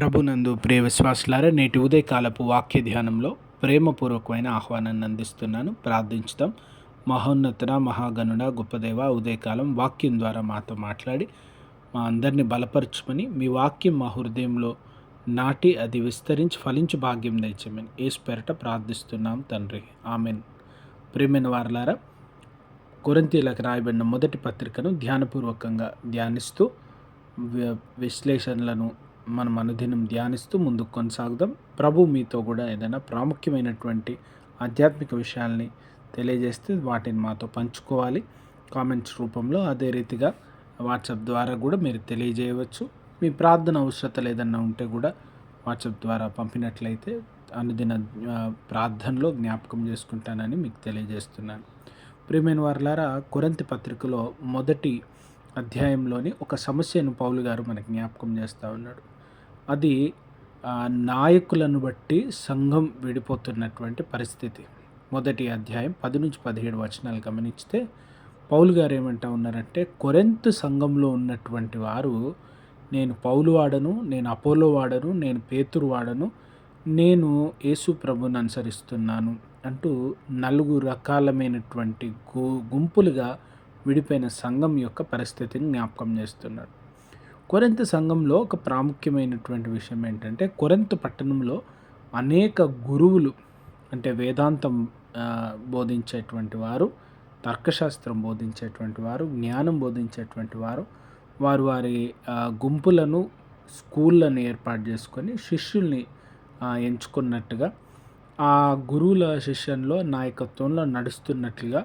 ప్రభునందు ప్రియ విశ్వాసులారా నేటి ఉదయకాలపు వాక్య ధ్యానంలో ప్రేమపూర్వకమైన ఆహ్వానాన్ని అందిస్తున్నాను. ప్రార్థించుతాం మహోన్నతుడ మహాగణుడ గొప్పదేవ ఉదయకాలం వాక్యం ద్వారా మాతో మాట్లాడి మా అందరిని బలపరచుమని మీ వాక్యం మా హృదయంలో నాటి అది విస్తరించి ఫలించు భాగ్యం దయచమని ఏ పెరట ప్రార్థిస్తున్నాం తండ్రి. ఆమెన్. ప్రేమైన వారలారా కొరంతీలకు రాయబడిన మొదటి పత్రికను ధ్యానపూర్వకంగా ధ్యానిస్తూ విశ్లేషణలను మనం అనుదినం ధ్యానిస్తూ ముందుకు కొనసాగుదాం. ప్రభు మీతో కూడా ఏదైనా ప్రాముఖ్యమైనటువంటి ఆధ్యాత్మిక విషయాల్ని తెలియజేస్తే వాటిని మాతో పంచుకోవాలి. కామెంట్స్ రూపంలో అదే రీతిగా వాట్సాప్ ద్వారా కూడా మీరు తెలియజేయవచ్చు. మీ ప్రార్థన అవసరతలు ఏదన్నా ఉంటే కూడా వాట్సాప్ ద్వారా పంపినట్లయితే అనుదిన ప్రార్థనలో జ్ఞాపకం చేసుకుంటానని మీకు తెలియజేస్తున్నాను. ప్రియమైన వారులారా కొరంతి పత్రికలో మొదటి అధ్యాయంలోని ఒక సమస్యను పౌలు గారు మనకి జ్ఞాపకం చేస్తూ ఉన్నాడు. అది నాయకులను బట్టి సంఘం విడిపోతున్నటువంటి పరిస్థితి. మొదటి అధ్యాయం పది నుంచి పదిహేడు వచనాలు గమనిస్తే పౌలు గారు ఏమంటా ఉన్నారంటే కొరెంతు సంఘంలో ఉన్నటువంటి వారు నేను పౌలు వాడను నేను అపోలో వాడను నేను పేతురు వాడను నేను యేసు ప్రభుని అనుసరిస్తున్నాను అంటూ నలుగు రకాలమైనటువంటి గు గుంపులుగా విడిపోయిన సంఘం యొక్క పరిస్థితిని జ్ఞాపకం చేస్తున్నాడు. కొరెంత సంఘంలో ఒక ప్రాముఖ్యమైనటువంటి విషయం ఏంటంటే కొరెంత పట్టణంలో అనేక గురువులు అంటే వేదాంతం బోధించేటువంటి వారు తర్కశాస్త్రం బోధించేటువంటి వారు జ్ఞానం బోధించేటువంటి వారు వారు వారి గుంపులను స్కూళ్ళను ఏర్పాటు చేసుకొని శిష్యుల్ని ఎంచుకున్నట్టుగా ఆ గురువుల శిష్యంలో నాయకత్వంలో నడుస్తున్నట్లుగా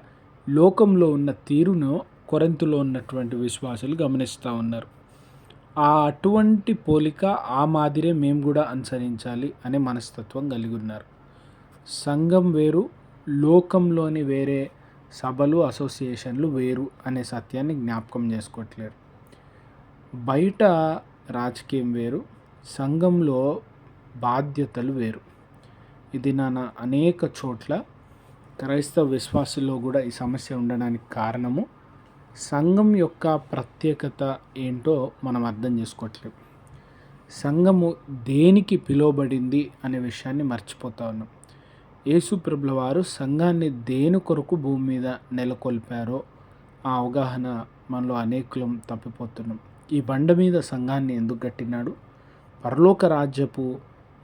లోకంలో ఉన్న తీరును కొరంతులో ఉన్నటువంటి విశ్వాసులు గమనిస్తూ ఉన్నారు. ఆ అటువంటి పోలిక ఆ మాదిరే మేము కూడా అనుసరించాలి అనే మనస్తత్వం కలిగి ఉన్నారు. సంఘం వేరు లోకంలోని వేరే సభలు అసోసియేషన్లు వేరు అనే సత్యాన్ని జ్ఞాపకం చేసుకోవట్లేరు బయట రాజకీయం వేరు సంఘంలో బాధ్యతలు వేరు. ఇది నా అనేక చోట్ల క్రైస్తవ విశ్వాసుల్లో కూడా ఈ సమస్య ఉండడానికి కారణము సంఘం యొక్క ప్రత్యేకత ఏంటో మనం అర్థం చేసుకోవట్లేదు. సంఘము దేనికి పిలువబడింది అనే విషయాన్ని మర్చిపోతా ఉన్నాం. యేసుప్రభుల వారు సంఘాన్ని దేని కొరకు భూమి మీద నెలకొల్పారో ఆ అవగాహన మనలో అనేకులం తప్పిపోతున్నాం. ఈ బండ మీద సంఘాన్ని ఎందుకు కట్టినాడు? పరలోక రాజ్యపు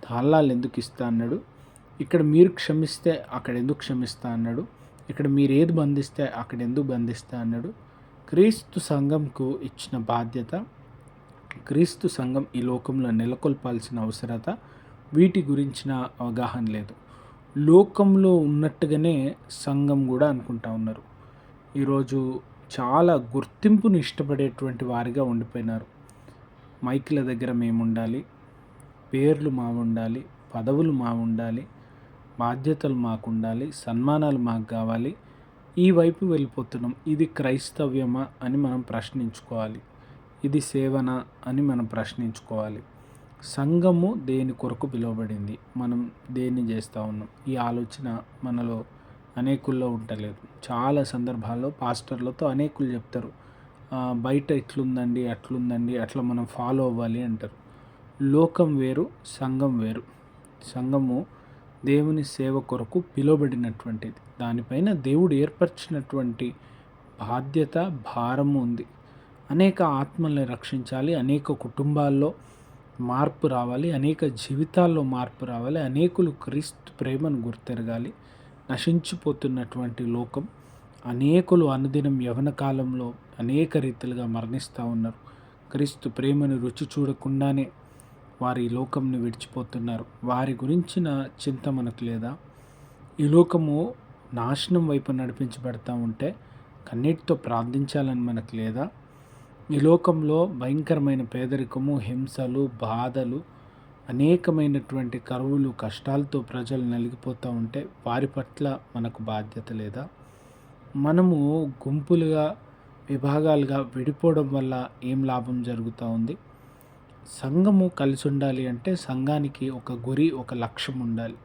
తాళాలు ఎందుకు ఇస్తా అన్నాడు? ఇక్కడ మీరు క్షమిస్తే అక్కడ ఎందుకు క్షమిస్తా అన్నాడు. ఇక్కడ మీరు ఏది బంధిస్తే అక్కడ ఎందుకు బంధిస్తా అన్నాడు. క్రీస్తు సంఘంకు ఇచ్చిన బాధ్యత క్రీస్తు సంఘం ఈ లోకంలో నెలకొల్పాల్సిన అవసరత వీటి గురించిన అవగాహన లేదు. లోకంలో ఉన్నట్టుగానే సంఘం కూడా అనుకుంటా ఉన్నారు. ఈరోజు చాలా గుర్తింపును ఇష్టపడేటువంటి వారిగా ఉండిపోయినారు. మైకుల దగ్గర మేము ఉండాలి పేర్లు మా ఉండాలి పదవులు మా ఉండాలి బాధ్యతలు మాకు ఉండాలి సన్మానాలు మాకు కావాలి. ఈ వైపు వెళ్ళిపోతున్నాం. ఇది క్రైస్తవ్యమా అని మనం ప్రశ్నించుకోవాలి. ఇది సేవన అని మనం ప్రశ్నించుకోవాలి. సంఘము దేని కొరకు పిలువబడింది? మనం దేన్ని చేస్తూ ఉన్నాం? ఈ ఆలోచన మనలో అనేకుల్లో ఉండలేదు. చాలా సందర్భాల్లో పాస్టర్లతో అనేకులు చెప్తారు. బయట ఇట్లుందండి అట్లుందండి అట్లా మనం ఫాలో అవ్వాలి అంటారు. లోకం వేరు సంఘం వేరు. సంఘము దేవుని సేవ కొరకు పిలువబడినటువంటిది. దానిపైన దేవుడు ఏర్పరిచినటువంటి బాధ్యత భారము ఉంది. అనేక ఆత్మల్ని రక్షించాలి అనేక కుటుంబాల్లో మార్పు రావాలి అనేక జీవితాల్లో మార్పు రావాలి అనేకులు క్రీస్తు ప్రేమను గుర్తెరగాలి. నశించిపోతున్నటువంటి లోకం అనేకులు అనుదినం యవన కాలంలో అనేక రీతిలుగా మరణిస్తూ ఉన్నారు. క్రీస్తు ప్రేమను రుచి చూడకుండానే వారి లోకంను లోకంని విడిచిపోతున్నారు. వారి గురించిన చింత మనకు లేదా? ఈ లోకము నాశనం వైపు నడిపించబడతా ఉంటే కన్నీటితో ప్రార్థించాలని మనకు లేదా? ఈ లోకంలో భయంకరమైన పేదరికము హింసలు బాధలు అనేకమైనటువంటి కరువులు కష్టాలతో ప్రజలు నలిగిపోతూ ఉంటే వారి పట్ల మనకు బాధ్యత లేదా? మనము గుంపులుగా విభాగాలుగా విడిపోవడం వల్ల ఏం లాభం జరుగుతూ ఉంది? సంఘము కలిసి ఉండాలి అంటే సంఘానికి ఒక గురి ఒక లక్ష్యం ఉండాలి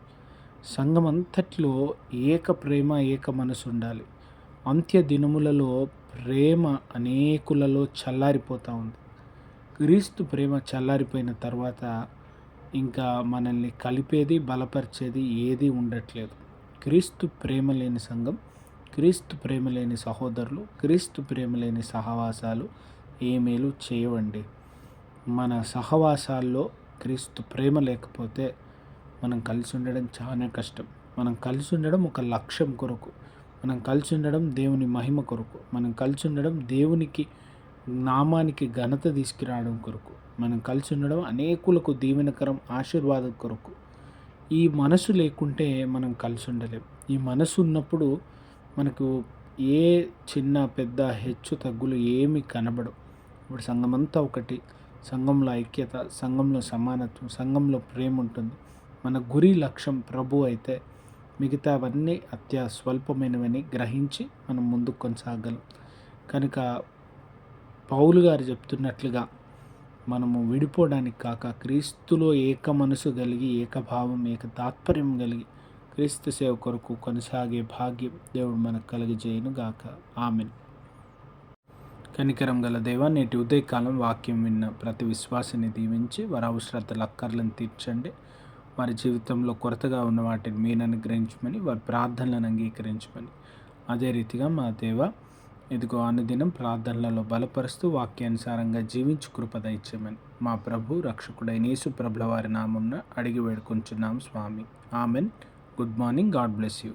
సంఘం అంతట్లో ఏక ప్రేమ ఏక మనసు ఉండాలి అంత్య దినములలో ప్రేమ అనేకులలో చల్లారిపోతూ ఉంది. క్రీస్తు ప్రేమ చల్లారిపోయిన తర్వాత ఇంకా మనల్ని కలిపేది బలపరిచేది ఏది ఉండట్లేదు. క్రీస్తు ప్రేమ లేని సంఘం క్రీస్తు ప్రేమ లేని సహోదరులు క్రీస్తు ప్రేమ లేని సహవాసాలు ఏమేలు చేయవండి. మన సహవాసాల్లో క్రీస్తు ప్రేమ లేకపోతే మనం కలిసి ఉండడం చాలా కష్టం. మనం కలిసి ఉండడం ఒక లక్ష్యం కొరకు మనం కలిసి ఉండడం దేవుని మహిమ కొరకు మనం కలిసి ఉండడం దేవునికి నామానికి ఘనత తీసుకురావడం కొరకు మనం కలిసి ఉండడం అనేకులకు దీవెనకరం ఆశీర్వాదం కొరకు. ఈ మనసు లేకుంటే మనం కలిసి ఉండలేం. ఈ మనసు ఉన్నప్పుడు మనకు ఏ చిన్న పెద్ద హెచ్చు తగ్గులు ఏమి కనబడవు. ఇప్పుడు సంఘమంతా ఒకటి. సంఘంలో ఐక్యత సంఘంలో సమానత్వం సంఘంలో ప్రేమ ఉంటుంది. మన గురి లక్ష్యం ప్రభు అయితే మిగతావన్నీ అత్య స్వల్పమైనవని గ్రహించి మనం ముందుకు కొనసాగలం. కనుక పౌలు గారు చెప్తున్నట్లుగా మనము విడిపోవడానికి కాక క్రీస్తులో ఏక మనసు కలిగి ఏకభావం ఏక తాత్పర్యం కలిగి క్రీస్తు సేవ కొరకు కొనసాగే భాగ్యం దేవుడు మనకు కలిగజేయను గాక ఆమెను. కనికరం గల దేవ నేటి ఉదయకాలం వాక్యం విన్న ప్రతి విశ్వాసాన్ని దీవించి వారి అవసరతల అక్కర్లను తీర్చండి. వారి జీవితంలో కొరతగా ఉన్న వాటిని మీరు అనుగ్రహించమని వారి ప్రార్థనలను అంగీకరించమని. అదే రీతిగా మా దేవ ఇదిగో అనుదినం ప్రార్థనలలో బలపరుస్తూ వాక్యానుసారంగా జీవించి కృపద ఇచ్చేమని మా ప్రభు రక్షకుడైన యేసు ప్రభుల వారి నామున్న అడిగి వేడుకుంటున్నాం స్వామి. Amen. Good morning. God bless you.